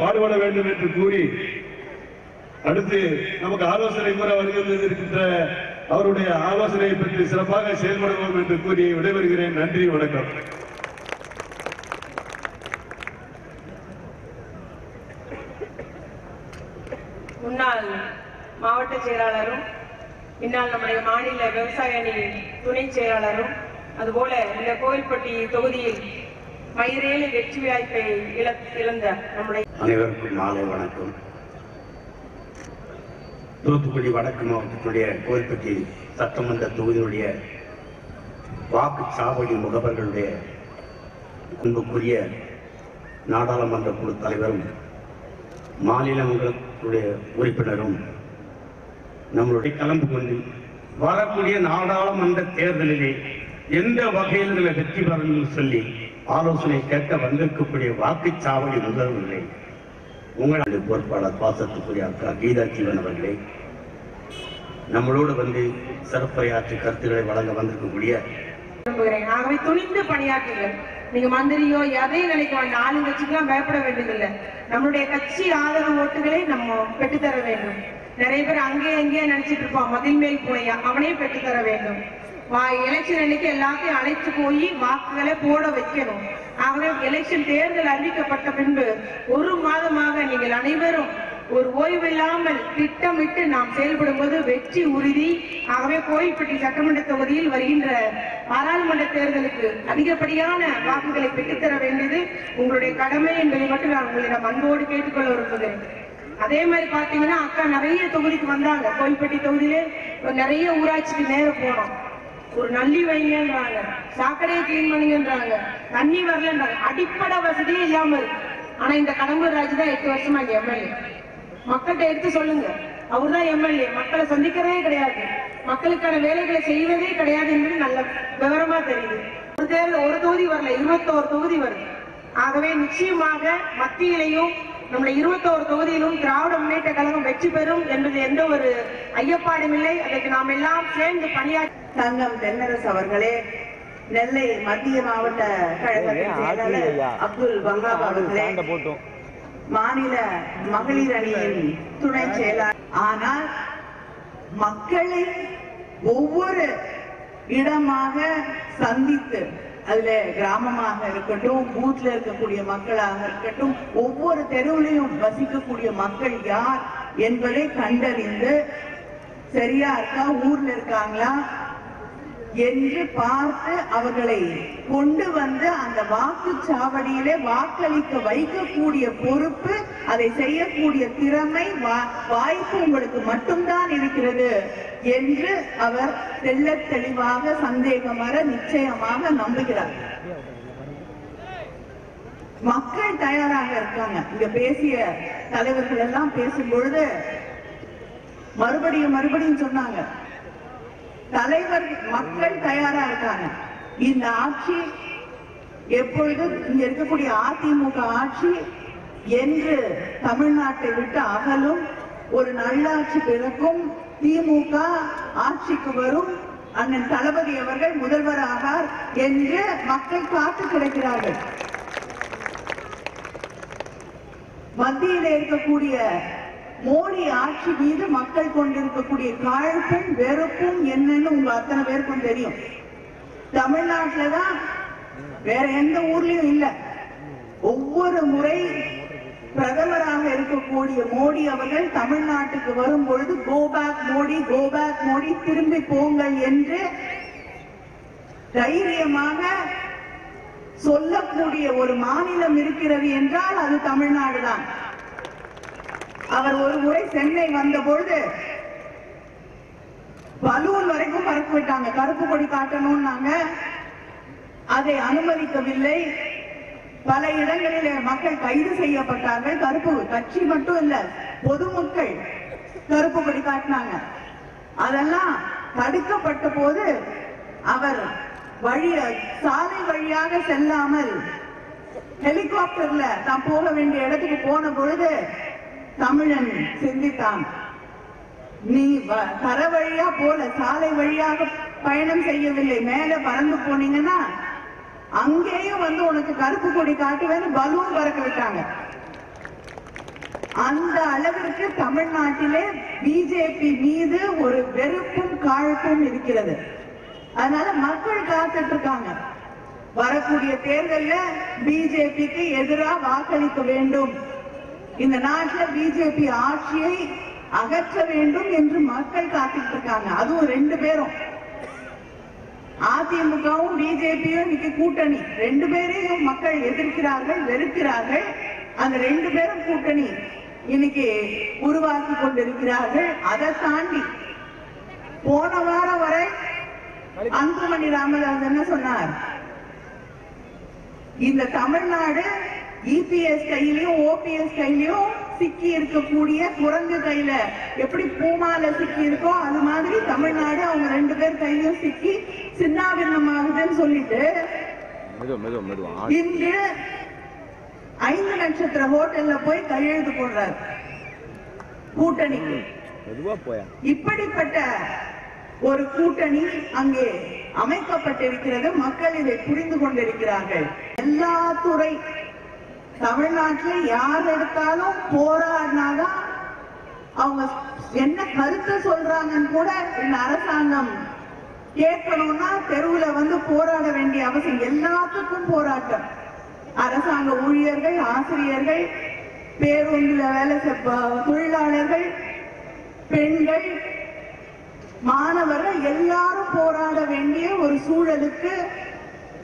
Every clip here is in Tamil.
பாடுபட வேண்டும் என்று கூறி அடுத்து நமக்கு ஆலோசனை கூற வருகிறது அவருடைய ஆலோசனையை பற்றி சிறப்பாக செயல்படுவோம் என்று கூறி விடைபெறுகிறேன். நன்றி வணக்கம். முன்னாள் மாவட்ட செயலாளரும் பின்னால் நம்முடைய மாநில விவசாய அணி துணை செயலாளரும் அதுபோல இந்த கோவில்பட்டி தொகுதியில் மயிரேழு வெற்றி வாய்ப்பை இழந்த நம்முடைய அனைவருக்கும் மாலை வணக்கம். தூத்துக்குடி வடக்கு மாவட்டத்தினுடைய கோயில்பட்டி சட்டமன்ற தொகுதியினுடைய வாக்குச்சாவடி முகவர்களுடைய அன்புக்குரிய நாடாளுமன்ற குழு தலைவரும் மாநிலங்களுடைய உறுப்பினரும் நம்மளுடைய கலந்து கொண்டு வரக்கூடிய நாடாளுமன்ற தேர்தலிலே எந்த வகையில் வெற்றி பெறணும்னு சொல்லி ஆலோசனை கேட்க வந்திருக்கக்கூடிய வாக்குச்சாவடி முதல்வர்களே உங்களுடைய பொறுப்பாளர் பாசத்துக்குரிய அக்கா கீதா ஜீவன் அவர்களே நம்மளோடு வந்து சிறப்புரையாற்று கருத்துக்களை வழங்க வந்திருக்கக்கூடிய ஆகவே துணிந்து பணியாற்றுங்கள் நீங்க மந்திரியோ எதையும் நினைக்க வேண்டாம் ஆளுங்கட்சிக்கெல்லாம் பயப்பட வேண்டியதில்லை. நம்மளுடைய கட்சி ஆதரவு ஓட்டுகளை நம்ம பெற்றுத்தர வேண்டும். நிறைய பேர் அங்கே எங்கேயே நினைச்சிட்டு இருப்பான். மதில் மேல் பூனையா? அவனையும் பெற்றுத்தர வேண்டும். வா எலெக்ஷன் அன்னைக்கு எல்லாத்தையும் அழைத்து போய் வாக்குகளை போட வைக்கணும். ஆகவே எலெக்ஷன் தேர்தல் அறிவிக்கப்பட்ட பின்பு ஒரு மாதமாக நீங்கள் அனைவரும் ஒரு ஓய்வில்லாமல் திட்டமிட்டு நாம் செயல்படும் போது வெற்றி உறுதி. ஆகவே கோயில்பட்டி சட்டமன்ற தொகுதியில் வருகின்ற பாராளுமன்ற தேர்தலுக்கு அதிகப்படியான வாக்குகளை பெற்றுத்தர வேண்டியது உங்களுடைய கடமை என்பதை மட்டும் நான் உங்களிடம் அன்போடு கேட்டுக்கொள்ள விரும்புகிறேன். அதே மாதிரி பாத்தீங்கன்னா அக்கா நிறைய தொகுதிக்கு வந்தாங்க. கோயில்பட்டி தொகுதியிலே நிறைய ஊராட்சிக்கு நேரம் போனோம். ஒரு நல்லி வைங்கன்றாங்க சாக்கடையை கிளீன் பண்ணுங்கன்றாங்க தண்ணி வரலன்றாங்க. அடிப்படை வசதியே இல்லாம இருக்கு. ஆனா இந்த கடம்பூர் ராஜ் தான் எட்டு வருஷமா இங்க எம்எல்ஏ மக்கள்கிட்ட எடுத்து சொல்லுங்க. அவர்தான் எம்எல்ஏ மக்களை சந்திக்கிறதே கிடையாது. மக்களுக்கான வேலைகளை செய்வதே கிடையாது என்பது நல்ல விவரமா தெரியுது. ஒரு தேர்தல் ஒரு தொகுதி வரல. இருபத்தோரு தொகுதி வருது. ஆகவே நிச்சயமாக மத்தியிலையும் நம்முடைய இருபத்தோரு தொகுதியிலும் திராவிட முன்னேற்ற கழகம் வெற்றி பெறும் என்பது எந்த ஒரு ஐயப்பாடும் இல்லை. அதற்கு நாம் எல்லாம் சேர்ந்து பணியாற்றி தங்கம் தென்னரசு அவர்களே நெல்லை மத்திய மாவட்ட கழகத்தின் செயலாளர் அப்துல் வஹாப் அவர்களே. மாநில மகளிர் அணியின் துணை செயலாளர். ஆனால் மக்களை ஒவ்வொரு இடமாக சந்தித்து அதுல கிராமமாக இருக்கட்டும் பூத்ல இருக்கக்கூடிய மக்களாக இருக்கட்டும் ஒவ்வொரு தெருவிலையும் வசிக்கக்கூடிய மக்கள் யார் என்பதை கண்டறிந்து சரியா இருக்கா? ஊர்ல இருக்காங்களா? என்று பார்த்து அவர்களை கொண்டு வந்து அந்த வாக்கு சாவடியிலே வாக்களிக்க வைக்கக்கூடிய பொறுப்பு அதை செய்யக்கூடிய திறமை வா- வாய்ப்பு உங்களுக்கு மட்டும்தான் இருக்கிறது என்று அவர் தெல்ல தெளிவாக சந்தேகமர நிச்சயமாக நம்புகிறார். மக்கள் தயாராக இருக்காங்க. இங்க பேசிய தலைவர்கள் எல்லாம் பேசும் பொழுது மறுபடியும் மறுபடியும் சொன்னாங்க. தலைவர் மக்கள் தயாரா இருக்காங்க. இந்த ஆட்சி எப்பொழுதும் இங்க இருக்கக்கூடிய அதிமுக ஆட்சி என்று தமிழ்நாட்டை விட்டு அகலும். ஒரு நல்லாட்சி பிறக்கும். திமுக ஆட்சிக்கு வரும். அண்ணன் தளபதி அவர்கள் முதல்வர் ஆகார் என்று மக்கள் காத்து கிடைக்கிறார்கள். மத்தியில இருக்கக்கூடிய மோடி ஆட்சி மீது மக்கள் கொண்டிருக்கக்கூடிய காழ்ப்பும் வெறுப்பும் என்னன்னு உங்க அத்தனை பேருக்கும் தெரியும். தமிழ்நாட்டுலதான் வேற எந்த ஊர்லயும் இல்ல. ஒவ்வொரு முறை பிரதமராக இருக்கக்கூடிய மோடி அவர்கள் தமிழ்நாட்டுக்கு வரும் பொழுது கோபேக் மோடி கோபேக் மோடி திரும்பி போங்கள் என்று தைரியமாக சொல்லக்கூடிய ஒரு மாநிலம் இருக்கிறது என்றால் அது தமிழ்நாடு தான். அவர் ஒரு முறை சென்னை வந்த பொழுது பலூன் வரைக்கும் பறக்க விட்டாங்க கருப்பு கொடி காட்டணும்னாங்க. அதை அனுமதிக்கவில்லை. பல இடங்களில் மக்கள் கைது செய்யப்பட்டார்கள். கருப்பு கட்சி மட்டும் இல்ல பொதுமக்கள் கருப்பு கொடி காட்டினாங்க. அதெல்லாம் தடுக்கப்பட்ட போது அவர் வழிய சாலை வழியாக செல்லாமல் ஹெலிகாப்டர்ல தான் போக வேண்டிய இடத்துக்கு போன பொழுது தமிழன் சிந்தித்தான். நீ வ- தர வழியா போல சாலை வழியாக பயணம் செய்யவில்லை. மேல பறந்து போனீங்கன்னா அங்கேயும் வந்து உனக்கு கருப்பு கொடி காட்டுவேன்னு பலூன் பறக்க விட்டாங்க. அந்த அளவிற்கு தமிழ்நாட்டிலே பிஜேபி மீது ஒரு வெறுப்பும் காழ்ப்பும் இருக்கிறது. அதனால மக்கள் காத்துட்டு இருக்காங்க. வரக்கூடிய தேர்தல்ல பிஜேபிக்கு எதிராக வாக்களிக்க வேண்டும். இந்த நாட்டில் பிஜேபி ஆட்சியை அகற்ற வேண்டும் என்று மக்கள் காத்துட்டு இருக்காங்க. அதுவும் ரெண்டு பேரும். அதிமுகவும் பிஜேபியும் இன்னைக்கு கூட்டணி. ரெண்டு பேரையும் மக்கள் எதிர்க்கிறார்கள் வெறுக்கிறார்கள். அந்த ரெண்டு பேரும் கூட்டணி இன்னைக்கு உருவாக்கி கொண்டிருக்கிறார்கள். அதை தாண்டி போன வாரம் வரை அன்புமணி ராமதாஸ் என்ன சொன்னார்? இந்த தமிழ்நாடு இபிஎஸ் கையிலயும் ஓபிஎஸ் கையிலயும் சிக்கி இருக்கக்கூடிய குரங்கு கையில எப்படி பூமால சிக்கி இருக்கோ அது மாதிரி தமிழ்நாடு அவங்க ரெண்டு பேர் கையிலயும் சிக்கி சின்னாபின்னமாகுதுன்னு சொல்லிட்டு இன்று ஐந்து நட்சத்திர ஹோட்டல்ல போய் கையெழுத்து போடுறார். கூட்டணிக்கு இப்படிப்பட்ட ஒரு கூட்டணி அங்கே அமைக்கப்பட்டிருக்கிறது. மக்கள் இதை புரிந்து கொண்டிருக்கிறார்கள். எல்லா துறை தமிழ்நாட்டில் யார் எடுத்தாலும் போராடினாதான் அவங்க என்ன கருத்தை சொல்றாங்கன்னு கூட இந்த அரசாங்கம் கேட்கணும்னா தெருவுல வந்து போராட வேண்டிய அவசியம். எல்லாத்துக்கும் போராட்டம். அரசாங்க ஊழியர்கள் ஆசிரியர்கள் பேருந்துல வேலை செய்ய தொழிலாளர்கள் பெண்கள் மாணவர்கள் எல்லாரும் போராட வேண்டிய ஒரு சூழலுக்கு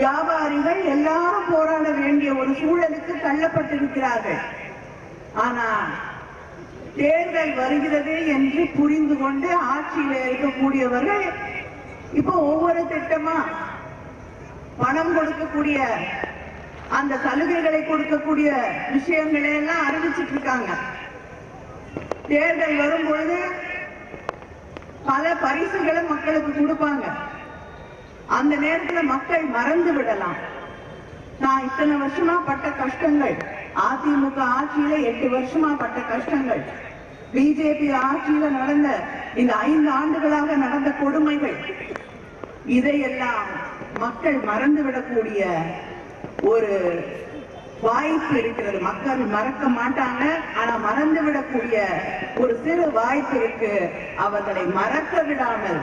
வியாபாரிகள் எல்லாரும் போராட வேண்டிய ஒரு சூழலுக்கு தள்ளப்பட்டிருக்கிறார்கள். ஆனா தேர்தல் வருகிறது என்று புரிந்து கொண்டு ஆட்சியில இருக்கக்கூடியவர்கள் இப்போ ஒவ்வொரு திட்டமா பணம் கொடுக்கக்கூடிய அந்த சலுகைகளை கொடுக்கக்கூடிய விஷயங்களை எல்லாம் அறிவிச்சிட்டு இருக்காங்க. தேர்தல் வரும் பொழுது பல பரிசுகளை மக்களுக்கு கொடுப்பாங்க. அந்த நேரத்துல மக்கள் மறந்து விடலாம். நான் இத்தனை வருஷமா பட்ட கஷ்டங்கள். அதிமுக ஆட்சியில எட்டு வருஷமா பட்ட கஷ்டங்கள். பிஜேபி ஆட்சியில நடந்த இந்த ஐந்து ஆண்டுகளாக நடந்த கொடுமைகள். இதையெல்லாம் மக்கள் மறந்து விடக்கூடிய ஒரு வாய்ப்பு இருக்கிறது. மக்கள் மறக்க மாட்டாங்க. ஆனா மறந்து விடக்கூடிய ஒரு சிறு வாய்ப்பு இருக்கு. அவர்களை மறக்க விடாமல்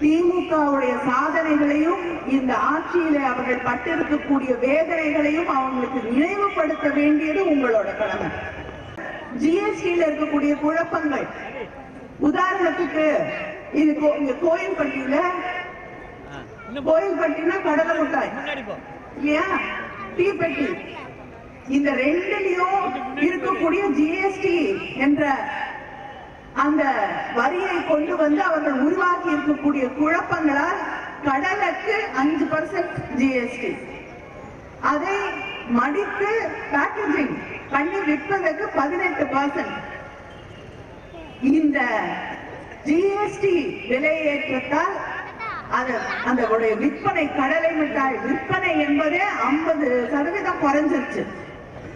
திமுகவுடைய சாதனைகளையும் இந்த ஆட்சியிலே அவர்கள் பட்டிருக்கக்கூடிய வேதனைகளையும் அவங்களுக்கு நினைவுபடுத்த வேண்டியது உங்களோட கடமை. ஜிஎஸ்டியில இருக்கக்கூடிய குழப்பங்கள். உதாரணத்துக்கு இது இங்க கோயில்பட்டியில கோயில்பட்டினா கடலை மிட்டாய். இல்லையா தீப்பெட்டி. இந்த ரெண்டுலயும் இருக்கக்கூடிய ஜிஎஸ்டி என்ற அந்த வரியை கொண்டு வந்து அவர்கள் உருவாக்கி இருக்கக்கூடிய குழப்பங்களால் கடலுக்கு அஞ்சு பர்சன்ட் ஜிஎஸ்டி அதை மடித்து பேக்கேஜிங் பண்ணி விற்பதற்கு பதினெட்டு பர்சன்ட் இந்த ஜிஎஸ்டி விலையேற்றத்தால் அது அந்த உடைய விற்பனை கடலை மிட்டாய் விற்பனை என்பது ஐம்பது சதவீதம் குறைஞ்சிருச்சு.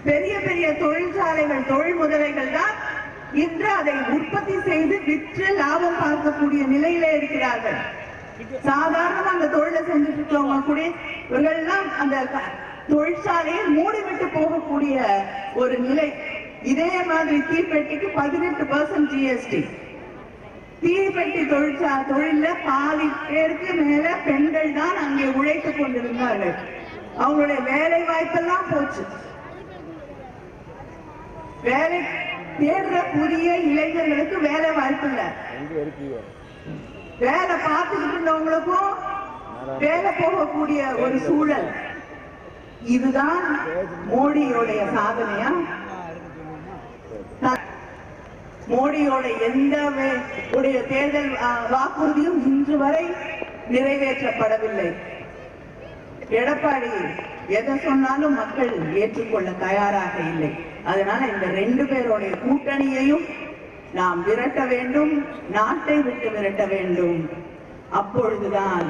பெரிய பெரிய தொழிற்சாலைகள் தொழில் முதலைகள் தான் இன்று அதை உற்பத்தி செய்து விற்று லாபம் பார்க்கக்கூடிய நிலையில இருக்கிறார்கள். சாதாரண அந்த தொழிலை செஞ்சுட்டு இருக்கவங்க கூட இவர்கள்லாம் அந்த தொழிற்சாலையை மூடிவிட்டு போகக்கூடிய ஒரு நிலை. இதே மாதிரி தீப்பெட்டிக்கு பதினெட்டு பர்சன்ட் ஜிஎஸ்டி தீப்பெட்டி தொழிற்சா தொழில்ல பாதி பேருக்கு மேல பெண்கள் தான் அங்கே உழைத்துக் கொண்டிருந்தார்கள். அவங்களுடைய வேலை வாய்ப்பெல்லாம் போச்சு. வேலை தேடுற புதிய இளைஞர்களுக்கு வேலை வாய்ப்பு இல்ல. வேலை பார்த்துக்கிட்டு இருந்தவங்களுக்கும் வேலை போகக்கூடிய ஒரு சூழல். இதுதான் மோடியோடைய சாதனையா? மோடியோட எந்த உடைய தேர்தல் வாக்குறுதியும் இன்று வரை நிறைவேற்றப்படவில்லை. எடப்பாடி எதை சொன்னாலும் மக்கள் ஏற்றுக்கொள்ள தயாராக இல்லை. அதனால இந்த ரெண்டு பேருடைய கூட்டணியையும் நாம் விரட்ட வேண்டும் நாட்டை விட்டு விரட்ட வேண்டும். அப்பொழுதுதான்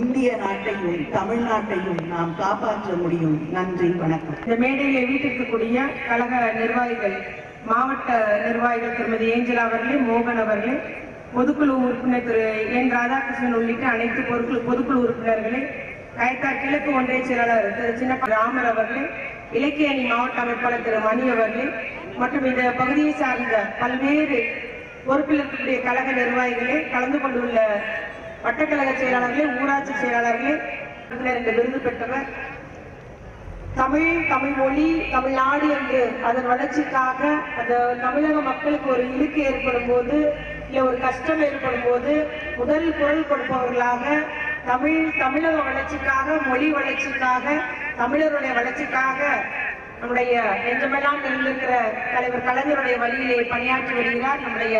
இந்திய நாட்டையும் தமிழ்நாட்டையும் நாம் காப்பாற்ற முடியும். நன்றி வணக்கம். இந்த மேடையில வீட்டிற்கக்கூடிய கழக நிர்வாகிகள் மாவட்ட நிர்வாகிகள் திருமதி ஏஞ்சலா அவர்களே மோகன் அவர்களே பொதுக்குழு உறுப்பினர் திரு என் ராதாகிருஷ்ணன் உள்ளிட்ட அனைத்து பொருட்கள் பொதுக்குழு உறுப்பினர்களே கயத்தார் கிழக்கு ஒன்றிய செயலாளர் திரு சின்ன ராமர் அவர்களே இலக்கிய அணி மாவட்ட அமைப்பாளர் திரு மணி அவர்கள் மற்றும் இந்த பகுதியை சார்ந்த பல்வேறு பொறுப்பில் இருக்கக்கூடிய கழக நிர்வாகிகளே கலந்து கொண்டுள்ள வட்டக்கழக செயலாளர்களே ஊராட்சி செயலாளர்களே இந்த விருது பெற்றவர். தமிழ் தமிழ் மொழி தமிழ்நாடு என்று அதன் வளர்ச்சிக்காக அந்த தமிழக மக்களுக்கு ஒரு இழுக்கு ஏற்படும் போது இல்லை ஒரு கஷ்டம் ஏற்படும் போது முதல் குரல் கொடுப்பவர்களாக தமிழ் தமிழக வளர்ச்சிக்காக மொழி வளர்ச்சிக்காக தமிழருடைய வளர்ச்சிக்காக நம்முடைய நெஞ்சமெல்லாம் இருந்திருக்கிற தலைவர் கலைஞருடைய வழியிலே பணியாற்றி வருகிறார் நம்முடைய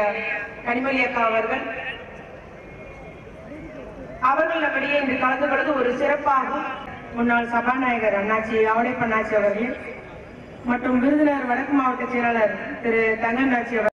கனிமொழி அக்கா அவர்கள். அவர்கள் நம்மிடையே இன்று கலந்து கொள்வது ஒரு சிறப்பாகும். முன்னாள் சபாநாயகர் அண்ணாச்சி அவடை பண்ணாச்சி அவர்கள் மற்றும் விருதுநகர் வடக்கு மாவட்ட செயலாளர் திரு தங்கண்ணாச்சி அவர்கள்.